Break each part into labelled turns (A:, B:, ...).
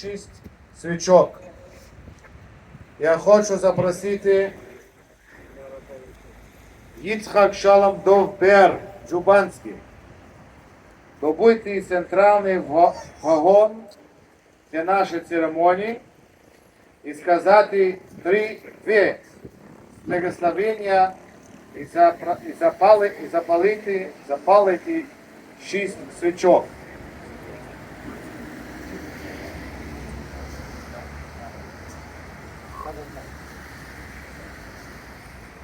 A: шість свічок. Я хочу запросити Їцхак Шалом Довбер Джубанський. Добути центральний вагон для нашої церемонії і сказати три дві благословення і, запра- і,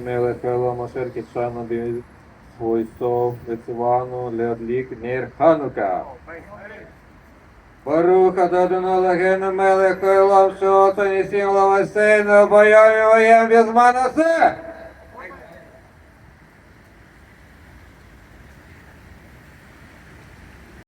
B: Мелех Элам Ашер Китшану Би Войсов Вецивану Леодлик Нер Ханука. Барух это Адонай Лагена Мелех Элам Шоца Нисим Лавасейна Боями Воем без Манасе.